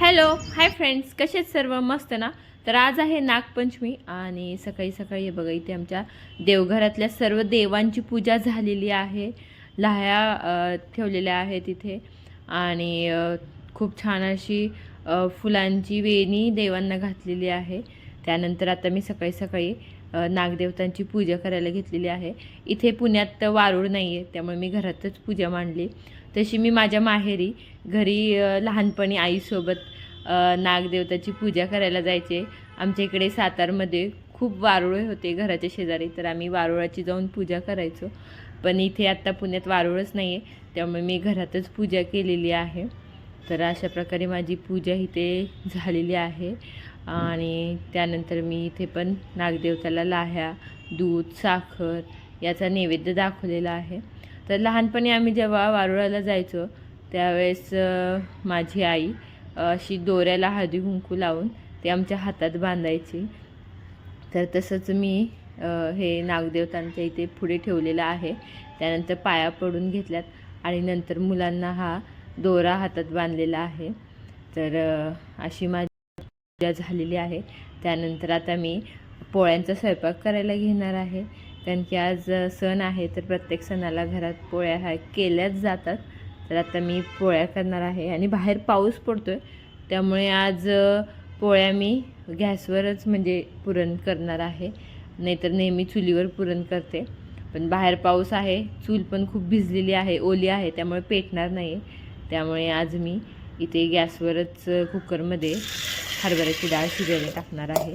Hello hi friends कसे आहेत सर्व? मस्त ना? तर आज आहे नागपंचमी आणि सकाळी सकाळी हे बघा इथे आमच्या देवघरातल्या सर्व देवांची पूजा झालेली आहे. लाह्या ठेवलेल्या आहेत इथे. आणि खूप छान अशी फुलांची वेणी देवांना घातलेली आहे. त्यानंतर आता मी सकाळी सकाळी नागदेवतांची पूजा करायला घेतलेली आहे. इथे पुण्यात वारूळ नाही आहे त्यामुळे मी घरातच पूजा मांडली. तशी मी माझ्या माहेरी घरी लहानपणी आईसोबत नागदेवताची पूजा करायला जायचे. आमच्या इकडे सातारमध्ये खूप वारुळे होते घराच्या शेजारी तर आम्ही वारुळाची जाऊन पूजा करायचो. पण इथे आत्ता पुण्यात वारुळच नाही आहे त्यामुळे मी घरातच पूजा केलेली आहे. तर अशा प्रकारे माझी पूजा इथे झालेली आहे. आणि त्यानंतर मी इथे पण नागदेवताला लाह्या दूध साखर याचा नैवेद्य दाखवलेला आहे. तर लहानपणी आम्ही जेव्हा वारुळाला जायचो त्यावेळेस माझी आई अशी दोऱ्याला हळदी कुंकू लावून ते आमच्या हातात बांधायची. तर तसंच मी हे नागदेवतांच्या इथे पुढे ठेवलेलं आहे. त्यानंतर पाया पडून घेतल्यात आणि नंतर मुलांना हा दोरा हातात बांधलेला आहे. तर अशी माझी पूजा झालेली आहे. त्यानंतर आता मी पोळ्यांचा स्वयंपाक करायला घेणार आहे. कारण की आज सण आहे तर प्रत्येक सणाला घरात पोळ्या ह्या केल्याच जातात. तर आता मी पोळ्या करणार आहे आणि बाहेर पाऊस पडतो आहे त्यामुळे आज पोळ्या मी गॅसवरच म्हणजे पुरण करणार आहे. नाहीतर नेहमी चुलीवर पुरण करते. पण बाहेर पाऊस आहे चूल पण खूप भिजलेली आहे ओली आहे त्यामुळे पेटणार नाही. त्यामुळे आज मी इथे गॅसवरच कुकरमध्ये हरभऱ्याची डाळ शिजायला टाकणार आहे.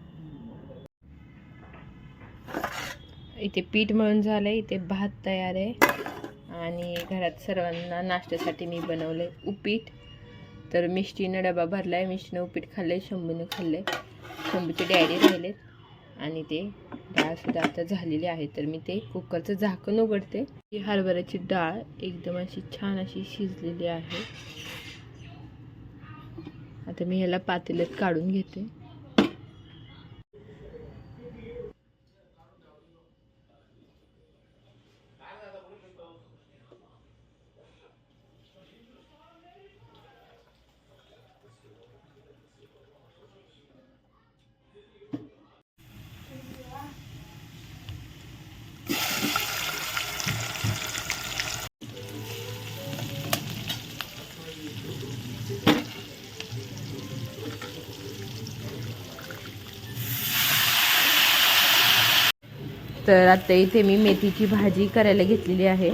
इथे पीठ मळून झालं आहे इथे भात तयार आहे. आणि घरात सर्वांना नाश्त्यासाठी मी बनवलं आहे उपीट. तर मिष्टीनं डबा भरला आहे मिष्टीनं उपीट खाल्लं आहे शंभूनं खाल्लं आहे शंभूचे डॅडी राहिलेत आणि ते डाळसुद्धा आता झालेली आहे. तर मी ते कुकरचं झाकण उघडते. ही हरभऱ्याची डाळ एकदम अशी छान अशी शिजलेली आहे. आता मी ह्याला पातेल्यात काढून घेते. तर आता इथे मी मेथीची भाजी करायला घेतलेली आहे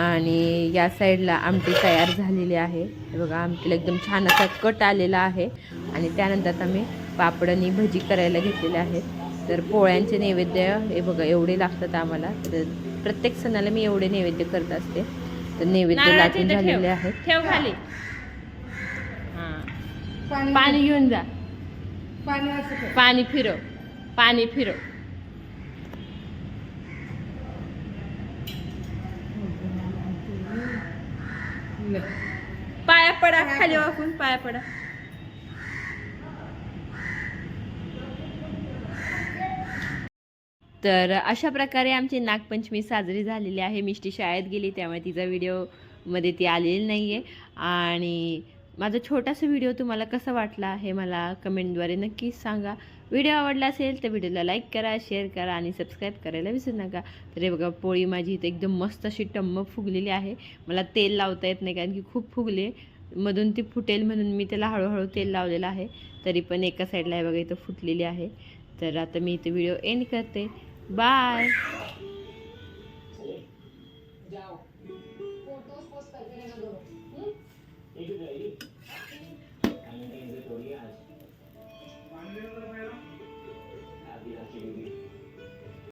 आणि या साईडला आमटी तयार झालेली आहे. हे बघा आमटीला एकदम छान असा कट आलेला आहे आणि त्यानंतर आता मी पापड आणि भजी करायला घेतलेले आहेत. तर पोळ्यांचे नैवेद्य हे बघा एवढे लागतात आम्हाला. तर प्रत्येक सणाला मी एवढे नैवेद्य करत असते. तर नैवेद्य लाटून झालेले आहेत. ठेव खाली. हां. पाणी घेऊन जा. पाणी फिरव. पाणी फिरव. पाया पडा खाली वाकून पाया पडा. तर अशा प्रकारे आमची नागपंचमी साजरी झालेली आहे. मिष्टी शाळेत गेली त्यामुळे तिचा व्हिडिओमध्ये ती आलेली नाही आहे आणि माझा छोटासा व्हिडिओ तुम्हाला कसा वाटला हे मला कमेंटद्वारे नक्कीच सांगा. व्हिडिओ आवडला असेल तर व्हिडिओला लाईक करा शेअर करा आणि सबस्क्राईब करायला विसरू नका. तर हे बघा पोळी माझी इथे एकदम मस्त अशी टम्म फुगलेली आहे. मला तेल लावता येत नाही कारण की खूप फुगले. मधून ती फुटेल म्हणून मी त्याला हळूहळू तेल लावलेलं आहे. तरी पण एका साईडला हे बघा इथं फुटलेली आहे. तर आता मी इथे व्हिडिओ एंड करते. बाय!